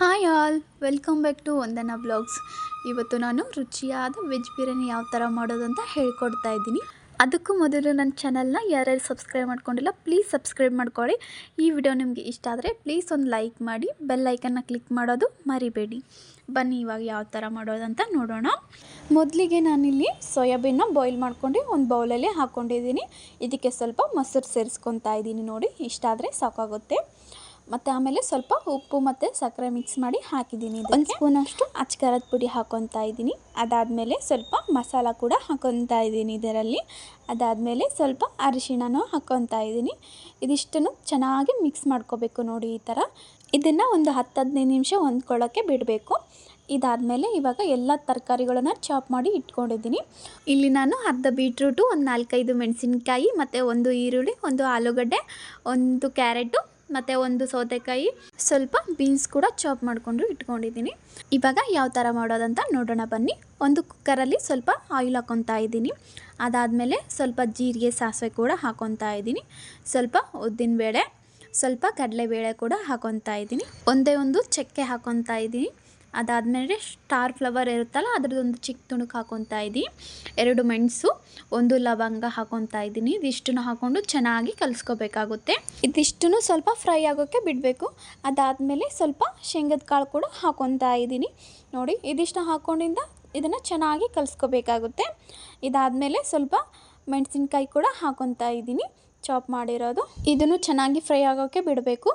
Hi all welcome back to Vandana blogs ಇವತ್ತು ನಾನು ರುಚಿಯಾದ ವೆಜ್ ಬಿರಿಯಾನಿ ಯಾವ ಥರ ಮಾಡೋದು ಅಂತ ಹೇಳ್ಕೊಡ್ತಾ ಇದ್ದೀನಿ. ಅದಕ್ಕೂ ಮೊದಲು ನನ್ನ ಚಾನಲ್ನ ಯಾರ್ಯಾರು ಸಬ್ಸ್ಕ್ರೈಬ್ ಮಾಡ್ಕೊಂಡಿಲ್ಲ ಪ್ಲೀಸ್ ಸಬ್ಸ್ಕ್ರೈಬ್ ಮಾಡ್ಕೊಳ್ಳಿ. ಈ ವಿಡಿಯೋ ನಿಮಗೆ ಇಷ್ಟ ಆದರೆ ಪ್ಲೀಸ್ ಒಂದು ಲೈಕ್ ಮಾಡಿ ಬೆಲ್ ಐಕನ್ನ ಕ್ಲಿಕ್ ಮಾಡೋದು ಮರಿಬೇಡಿ. ಬನ್ನಿ ಇವಾಗ ಯಾವ ಥರ ಮಾಡೋದಂತ ನೋಡೋಣ. ಮೊದಲಿಗೆ ನಾನಿಲ್ಲಿ ಸೋಯಾಬೀನ್ನ ಬಾಯ್ಲ್ ಮಾಡ್ಕೊಂಡು ಒಂದು ಬೌಲಲ್ಲಿ ಹಾಕ್ಕೊಂಡಿದ್ದೀನಿ ಇದಕ್ಕೆ ಸ್ವಲ್ಪ ಮೊಸರು ಸೇರಿಸ್ಕೊತಾ ಇದ್ದೀನಿ ನೋಡಿ, ಇಷ್ಟ ಆದರೆ ಸಾಕಾಗುತ್ತೆ. ಮತ್ತು ಆಮೇಲೆ ಸ್ವಲ್ಪ ಉಪ್ಪು ಮತ್ತು ಸಕ್ಕರೆ ಮಿಕ್ಸ್ ಮಾಡಿ ಹಾಕಿದ್ದೀನಿ ಒಂದು ಸ್ಪೂನಷ್ಟು ಅಚ್ಕಾರದ ಪುಡಿ ಹಾಕೊತಾ ಇದ್ದೀನಿ. ಅದಾದ್ಮೇಲೆ ಸ್ವಲ್ಪ ಮಸಾಲ ಕೂಡ ಹಾಕೊತಾ ಇದ್ದೀನಿ ಇದರಲ್ಲಿ. ಅದಾದ್ಮೇಲೆ ಸ್ವಲ್ಪ ಅರಿಶಿಣನೂ ಹಾಕ್ಕೊತಾ ಇದ್ದೀನಿ. ಇದಿಷ್ಟನ್ನು ಚೆನ್ನಾಗಿ ಮಿಕ್ಸ್ ಮಾಡ್ಕೋಬೇಕು ನೋಡಿ ಈ ಥರ. ಇದನ್ನು ಒಂದು ಹತ್ತು ಹದಿನೈದು ನಿಮಿಷ ಹೊಂದ್ಕೊಳ್ಳೋಕ್ಕೆ ಬಿಡಬೇಕು. ಇದಾದಮೇಲೆ ಇವಾಗ ಎಲ್ಲ ತರಕಾರಿಗಳನ್ನ ಚಾಪ್ ಮಾಡಿ ಇಟ್ಕೊಂಡಿದ್ದೀನಿ. ಇಲ್ಲಿ ನಾನು ಅರ್ಧ ಬೀಟ್ರೂಟು ಒಂದು ನಾಲ್ಕೈದು ಮೆಣಸಿನ್ಕಾಯಿ ಮತ್ತು ಒಂದು ಈರುಳ್ಳಿ, ಒಂದು ಆಲೂಗಡ್ಡೆ, ಒಂದು ಕ್ಯಾರೆಟು ಮತ್ತು ಒಂದು ಸೌತೆಕಾಯಿ, ಸ್ವಲ್ಪ ಬೀನ್ಸ್ ಕೂಡ ಚಾಪ್ ಮಾಡಿಕೊಂಡು ಇಟ್ಕೊಂಡಿದ್ದೀನಿ. ಇವಾಗ ಯಾವ ಥರ ಮಾಡೋದಂತ ನೋಡೋಣ ಬನ್ನಿ. ಒಂದು ಕುಕ್ಕರಲ್ಲಿ ಸ್ವಲ್ಪ ಆಯಿಲ್ ಹಾಕೊತಾ ಇದ್ದೀನಿ. ಅದಾದಮೇಲೆ ಸ್ವಲ್ಪ ಜೀರಿಗೆ, ಸಾಸಿವೆ ಕೂಡ ಹಾಕೊತಾ ಇದ್ದೀನಿ. ಸ್ವಲ್ಪ ಉದ್ದಿನಬೇಳೆ, ಸ್ವಲ್ಪ ಕಡಲೆಬೇಳೆ ಕೂಡ ಹಾಕೊತಾ ಇದ್ದೀನಿ. ಒಂದೇ ಒಂದು ಚಕ್ಕೆ ಹಾಕೊತಾ ಇದ್ದೀನಿ. ಅದಾದಮೇಲೆ ಸ್ಟಾರ್ ಫ್ಲವರ್ ಇರುತ್ತಲ್ಲ, ಅದರದ್ದೊಂದು ಚಿಕ್ಕ ತುಣುಕು ಹಾಕೊತಾ ಇದ್ದೀನಿ. ಎರಡು ಮೆಣಸು, ಒಂದು ಲವಂಗ ಹಾಕೊತಾ ಇದ್ದೀನಿ. ಇದಿಷ್ಟನ್ನು ಹಾಕ್ಕೊಂಡು ಚೆನ್ನಾಗಿ ಕಲಿಸ್ಕೋಬೇಕಾಗುತ್ತೆ. ಇದಿಷ್ಟನ್ನು ಸ್ವಲ್ಪ ಫ್ರೈ ಆಗೋಕ್ಕೆ ಬಿಡಬೇಕು. ಅದಾದಮೇಲೆ ಸ್ವಲ್ಪ ಶೇಂಗದ ಕಾಳು ಕೂಡ ಹಾಕೊತಾ ಇದ್ದೀನಿ. ನೋಡಿ ಇದಿಷ್ಟು ಹಾಕೊಂಡಿಂದ ಇದನ್ನು ಚೆನ್ನಾಗಿ ಕಲಿಸ್ಕೋಬೇಕಾಗುತ್ತೆ. ಇದಾದಮೇಲೆ ಸ್ವಲ್ಪ ಮೆಣಸಿನ್ಕಾಯಿ ಕೂಡ ಹಾಕೊತಾ ಇದ್ದೀನಿ. ಚಾಪ್ ಮಾಡಿರೋದು. ಇದನ್ನು ಚೆನ್ನಾಗಿ ಫ್ರೈ ಆಗೋಕ್ಕೆ ಬಿಡಬೇಕು.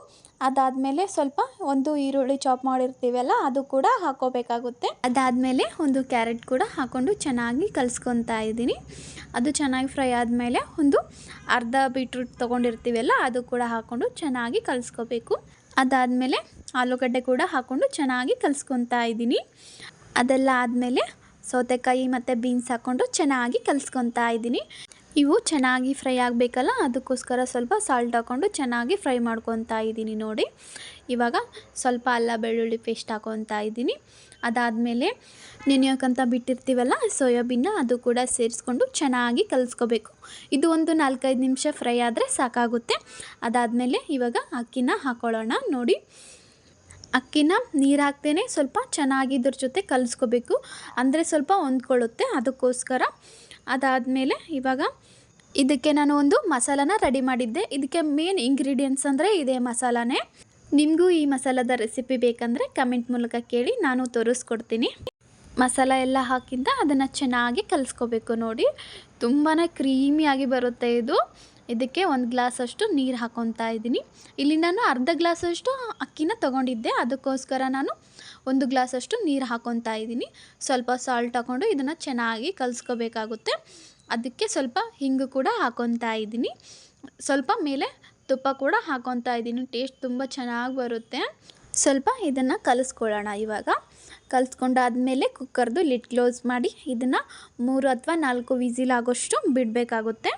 ಅದಾದಮೇಲೆ ಸ್ವಲ್ಪ ಒಂದು ಈರುಳ್ಳಿ ಚಾಪ್ ಮಾಡಿರ್ತೀವಲ್ಲ, ಅದು ಕೂಡ ಹಾಕೋಬೇಕಾಗುತ್ತೆ. ಅದಾದಮೇಲೆ ಒಂದು ಕ್ಯಾರೆಟ್ ಕೂಡ ಹಾಕ್ಕೊಂಡು ಚೆನ್ನಾಗಿ ಕಲಿಸ್ಕೊತಾ ಇದ್ದೀನಿ. ಅದು ಚೆನ್ನಾಗಿ ಫ್ರೈ ಆದಮೇಲೆ ಒಂದು ಅರ್ಧ ಬೀಟ್ರೂಟ್ ತೊಗೊಂಡಿರ್ತೀವಲ್ಲ, ಅದು ಕೂಡ ಹಾಕ್ಕೊಂಡು ಚೆನ್ನಾಗಿ ಕಲಿಸ್ಕೋಬೇಕು. ಅದಾದಮೇಲೆ ಆಲೂಗಡ್ಡೆ ಕೂಡ ಹಾಕ್ಕೊಂಡು ಚೆನ್ನಾಗಿ ಕಲಿಸ್ಕೊತಾ ಇದ್ದೀನಿ. ಅದೆಲ್ಲ ಆದಮೇಲೆ ಸೌತೆಕಾಯಿ ಮತ್ತು ಬೀನ್ಸ್ ಹಾಕ್ಕೊಂಡು ಚೆನ್ನಾಗಿ ಕಲಿಸ್ಕೊತಾ ಇದ್ದೀನಿ. ಇವು ಚೆನ್ನಾಗಿ ಫ್ರೈ ಆಗಬೇಕಲ್ಲ, ಅದಕ್ಕೋಸ್ಕರ ಸ್ವಲ್ಪ ಸಾಲ್ಟ್ ಹಾಕ್ಕೊಂಡು ಚೆನ್ನಾಗಿ ಫ್ರೈ ಮಾಡ್ಕೊತಾ ಇದ್ದೀನಿ ನೋಡಿ. ಇವಾಗ ಸ್ವಲ್ಪ ಅಲ್ಲ ಬೆಳ್ಳುಳ್ಳಿ ಪೇಸ್ಟ್ ಹಾಕೊತಾ ಇದ್ದೀನಿ. ಅದಾದಮೇಲೆ ನೆನೆಯೋಕ್ಕಂತ ಬಿಟ್ಟಿರ್ತೀವಲ್ಲ ಸೋಯಾಬೀನ್ನ ಅದು ಕೂಡ ಸೇರಿಸ್ಕೊಂಡು ಚೆನ್ನಾಗಿ ಕಲಿಸ್ಕೋಬೇಕು. ಇದು ಒಂದು ನಾಲ್ಕೈದು ನಿಮಿಷ ಫ್ರೈ ಆದರೆ ಸಾಕಾಗುತ್ತೆ. ಅದಾದಮೇಲೆ ಇವಾಗ ಅಕ್ಕಿನ ಹಾಕೊಳ್ಳೋಣ ನೋಡಿ. ಅಕ್ಕಿನ ನೀರು ಹಾಕ್ತೇನೆ, ಸ್ವಲ್ಪ ಚೆನ್ನಾಗಿ ಇದ್ರ ಜೊತೆ ಕಲಿಸ್ಕೋಬೇಕು. ಅಂದರೆ ಸ್ವಲ್ಪ ಹೊಂದ್ಕೊಳ್ಳುತ್ತೆ, ಅದಕ್ಕೋಸ್ಕರ ಅದಾದಮೇಲೆ ಇವಾಗ ಇದಕ್ಕೆ ನಾನು ಒಂದು ಮಸಾಲಾನ ರೆಡಿ ಮಾಡಿದ್ದೆ. ಇದಕ್ಕೆ ಮೇನ್ ಇಂಗ್ರೀಡಿಯೆಂಟ್ಸ್ ಅಂದರೆ ಇದೇ ಮಸಾಲಾನೇ. ನಿಮಗೂ ಈ ಮಸಾಲದ ರೆಸಿಪಿ ಬೇಕಂದರೆ ಕಮೆಂಟ್ ಮೂಲಕ ಕೇಳಿ, ನಾನು ತೋರಿಸ್ಕೊಡ್ತೀನಿ. ಮಸಾಲ ಎಲ್ಲ ಹಾಕಿದ್ದ ಅದನ್ನು ಚೆನ್ನಾಗಿ ಕಲಿಸ್ಕೋಬೇಕು ನೋಡಿ. ತುಂಬಾ ಕ್ರೀಮಿಯಾಗಿ ಬರುತ್ತೆ ಇದು. ಇದಕ್ಕೆ ಒಂದು ಗ್ಲಾಸಷ್ಟು ನೀರು ಹಾಕೊತಾ ಇದ್ದೀನಿ. ಇಲ್ಲಿ ನಾನು ಅರ್ಧ ಗ್ಲಾಸಷ್ಟು ಅಕ್ಕಿನ ತೊಗೊಂಡಿದ್ದೆ. ಅದಕ್ಕೋಸ್ಕರ ನಾನು ಒಂದು ಗ್ಲಾಸಷ್ಟು ನೀರು ಹಾಕೊತಾ ಇದ್ದೀನಿ. ಸ್ವಲ್ಪ ಸಾಲ್ಟ್ ಹಾಕ್ಕೊಂಡು ಇದನ್ನು ಚೆನ್ನಾಗಿ ಕಲಿಸ್ಕೋಬೇಕಾಗುತ್ತೆ. ಅದಕ್ಕೆ ಸ್ವಲ್ಪ ಹಿಂಗು ಕೂಡ ಹಾಕೊತಾ ಇದ್ದೀನಿ. ಸ್ವಲ್ಪ ಮೇಲೆ ತುಪ್ಪ ಕೂಡ ಹಾಕೊತಾ ಇದ್ದೀನಿ. ಟೇಸ್ಟ್ ತುಂಬ ಚೆನ್ನಾಗಿ ಬರುತ್ತೆ. ಸ್ವಲ್ಪ ಇದನ್ನು ಕಲಿಸ್ಕೊಳ್ಳೋಣ ಇವಾಗ. ಕಲಿಸ್ಕೊಂಡಾದ್ಮೇಲೆ ಕುಕ್ಕರ್ದು ಲಿಡ್ ಕ್ಲೋಸ್ ಮಾಡಿ ಇದನ್ನು ಮೂರು ಅಥವಾ ನಾಲ್ಕು ವಿಸಿಲ್ ಆಗೋಷ್ಟು ಬಿಡಬೇಕಾಗುತ್ತೆ.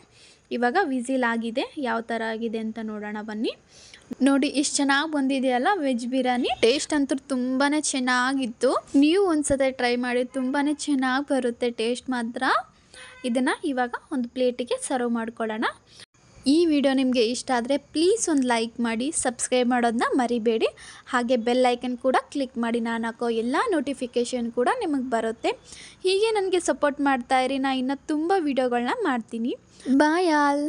ಇವಾಗ ವಿಸಿಲ್ ಆಗಿದೆ, ಯಾವ ಥರ ಆಗಿದೆ ಅಂತ ನೋಡೋಣ ಬನ್ನಿ. ನೋಡಿ ಇಷ್ಟು ಚೆನ್ನಾಗಿ ಬಂದಿದೆಯಲ್ಲ ವೆಜ್ ಬಿರಿಯಾನಿ. ಟೇಸ್ಟ್ ಅಂತೂ ತುಂಬಾ ಚೆನ್ನಾಗಿತ್ತು. ನೀವು ಒಂದ್ಸತಿ ಟ್ರೈ ಮಾಡಿ ತುಂಬಾ ಚೆನ್ನಾಗಿ ಬರುತ್ತೆ ಟೇಸ್ಟ್ ಮಾತ್ರ. ಇದನ್ನು ಇವಾಗ ಒಂದು ಪ್ಲೇಟಿಗೆ ಸರ್ವ್ ಮಾಡ್ಕೊಳ್ಳೋಣ. ಈ ವಿಡಿಯೋ ನಿಮಗೆ ಇಷ್ಟ ಆದರೆ ಪ್ಲೀಸ್ ಒಂದು ಲೈಕ್ ಮಾಡಿ, ಸಬ್ಸ್ಕ್ರೈಬ್ ಮಾಡೋದನ್ನ ಮರಿಬೇಡಿ. ಹಾಗೆ ಬೆಲ್ ಐಕನ್ ಕೂಡ ಕ್ಲಿಕ್ ಮಾಡಿ, ನಾನು ಹಾಕೋ ಎಲ್ಲ ನೋಟಿಫಿಕೇಷನ್ ಕೂಡ ನಿಮಗೆ ಬರುತ್ತೆ. ಹೀಗೆ ನನಗೆ ಸಪೋರ್ಟ್ ಮಾಡ್ತಾ ಇರಿ. ನಾನು ಇನ್ನೂ ತುಂಬ ವೀಡಿಯೋಗಳನ್ನ ಮಾಡ್ತೀನಿ. Bye all.